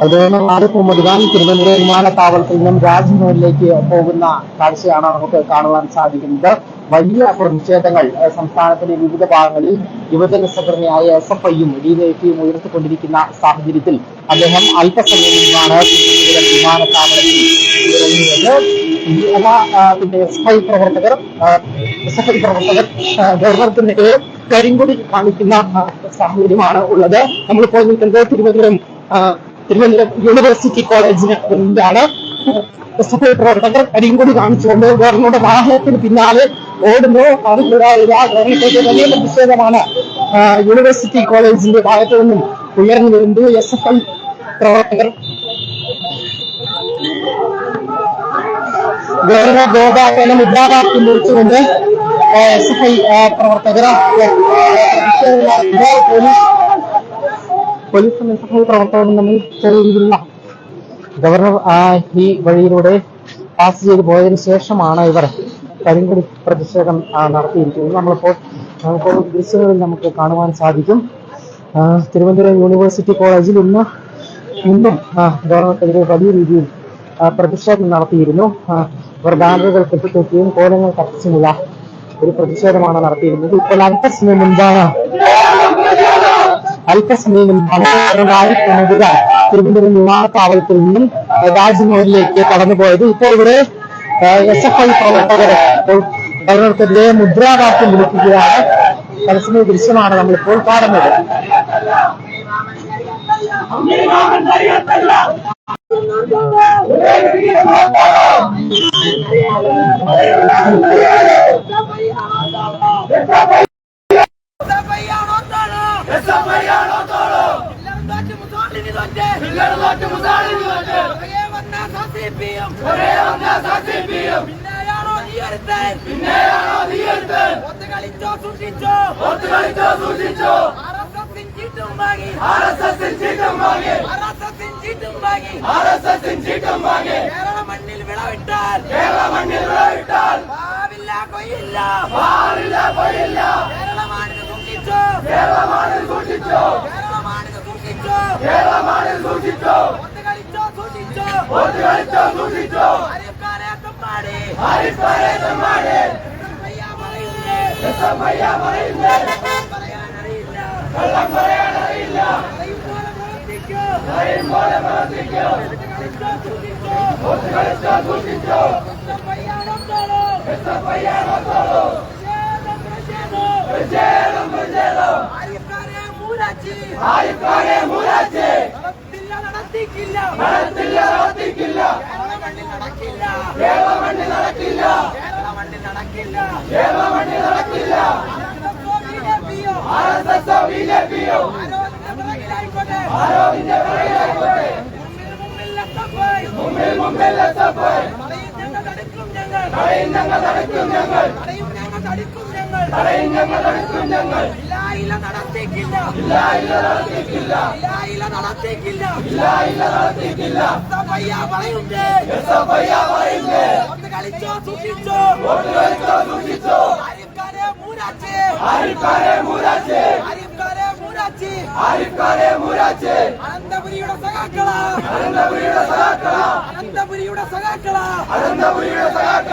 മുഹമ്മദ് ഖാൻ തിരുവനന്തപുരം വിമാനത്താവളത്തിൽ നിന്നും രാജ്ഭവനിലേക്ക് പോകുന്ന കാഴ്ചയാണ് നമുക്ക് കാണുവാൻ സാധിക്കുന്നത്. വലിയ പ്രതിഷേധങ്ങൾ സംസ്ഥാനത്തിന്റെ വിവിധ ഭാഗങ്ങളിൽ യുവജന സംഘടനയായ എസ് എഫ് ഐയും ഡി ഐ പിയും ഉയർത്തിക്കൊണ്ടിരിക്കുന്ന സാഹചര്യത്തിൽ അദ്ദേഹം അല്പസമയം മുമ്പാണ് തിരുവനന്തപുരം വിമാനത്താവളത്തിൽ എസ് ഐ പ്രവർത്തകർ എസ് എഫ് ഐ പ്രവർത്തകർ ഗവർണർക്കെതിരെ കരിങ്കൊടി കാണിക്കുന്ന സാഹചര്യമാണ് ഉള്ളത്. നമ്മളിപ്പോൾ നിൽക്കുന്നത് തിരുവനന്തപുരം തിരുവനന്തപുരം യൂണിവേഴ്സിറ്റി കോളേജിന് മുമ്പാണ് എസ് പ്രവർത്തകർ കരിങ്കൊടി കാണിച്ചുകൊണ്ട് ഗവർണറുടെ വാഹനത്തിന് പിന്നാലെ അവർ ഇതാ ഗവർണർക്ക് വലിയ പ്രതിഷേധമാണ് യൂണിവേഴ്സിറ്റി കോളേജിന്റെ ഭാഗത്തു നിന്നും ഉയർന്നു വരുന്നത് എസ് എഫ് ഐ പ്രവർത്തകർ ഗവർണർ ഗോപാലനം മുദ്രാവാക്യം വിളിച്ചുകൊണ്ട് എസ് എഫ് ഐ പ്രവർത്തകർ പോലീസ് പോലീസും ഐ പ്രവർത്തകരും തമ്മിൽ ചെറിയ രീതിയിലുള്ള ഗവർണർ ഈ വഴിയിലൂടെ പാസ് ചെയ്ത് പോയതിനു ശേഷമാണ് ഇവർ കരിങ്കുടി പ്രതിഷേധം നടത്തിയിരിക്കുന്നത്. നമ്മളിപ്പോൾ നമുക്ക് ദൃശ്യങ്ങളിൽ നമുക്ക് കാണുവാൻ സാധിക്കും. തിരുവനന്തപുരം യൂണിവേഴ്സിറ്റി കോളേജിൽ ഇന്ന് ഇന്നും ഗവർണർക്കെതിരെ വലിയ രീതിയിൽ പ്രതിഷേധം നടത്തിയിരുന്നു. ഇവർ ബാനറുകൾ കെട്ടിത്തൂക്കിയും കോലങ്ങൾ കത്തിച്ചുമുള്ള ഒരു പ്രതിഷേധമാണ് നടത്തിയിരുന്നത്. ഇപ്പോൾ അല്പസമയം മുൻപാണ് അല്പസമയം ഖാൻ തിരുവനന്തപുരം വിമാനത്താവളത്തിൽ നിന്നും രാജ്ഭവനിലേക്ക് കടന്നുപോയത്. ഇപ്പോൾ ഇവിടെ എസ് എഫ് ഐ പ്രവർത്തകർ ഗവർണർക്കെതിരെ മുദ്രാവാക്യം വിളിക്കുകയാണ്. തത്സമയ ദൃശ്യമാണ് നമ്മളിപ്പോൾ കാണുന്നത്. എസ്എഫ്ഐയാണോ ആർഎസ്എസിൻ മണ്ണിൽ വിളവിട്ടാൽ കേരള മണ്ണിൽ വിളവിട്ടാൽ ഭാവില്ല കൊയ്യില്ല. കേരളമാണിത് സൂക്ഷിച്ചോ കേരളമാണിത് സൂക്ഷിച്ചോ ഒത്ത് കളിച്ചോ സൂക്ഷിച്ചോ ആരിഫ്ഖാനെ തമ്മാടി എസ്എഫ്ഐയാ പറയുന്നേ. പറയാനറിയില്ല. പറയും പോലെ പ്രവർത്തിക്കൂ. ഒത്ത് കളിച്ചോ സൂക്ഷിച്ചോ? പ്രതിഷേധം, പ്രതിഷേധം. ആരിഫ്ഖാനെ മൂരാച്ചി. നടത്തില്ല, നടത്തിക്കില്ല. കേരള മണ്ണിൽ നടക്കില്ല. കേരള മണ്ണിൽ നടക്കില്ല. ആർഎസ്എസോ ബിജെപിയോ ആരോഗ്യത്തിന്റെ പിറകിലായിക്കോട്ടെ. മുമ്പിൽ മുമ്പിൽ ഞങ്ങൾ തടയും ഞങ്ങൾ തടുക്കും ഞങ്ങൾ. തടയും ഞങ്ങൾ അടുക്കും ഞങ്ങൾ ഇല്ല നടത്തിക്കില്ല ഇല്ല നടത്തിക്കില്ല ഇല്ല നടത്തിക്കില്ല ഇല്ല നടത്തിക്കില്ല എസ്എഫ്ഐ പറയുന്നേ എസ്എഫ്ഐ പറയുന്നേ ഒന്ന് കളിച്ചോ സൂക്ഷിച്ചോ ഒന്ന് കളിച്ചോ സൂക്ഷിച്ചോ ആരിഫ്ഖാനെ മൂരാച്ചി ആരിഫ്ഖാനെ മൂരാച്ചി ആരിഫ്ഖാനെ മൂരാച്ചി ആരിഫ്ഖാനെ മൂരാച്ചി അനന്തപുരിയുടെ സഖാക്കള. അനന്തപുരിയുടെ സഖാക്കള. അനന്തപുരിയുടെ സഖാക്കള.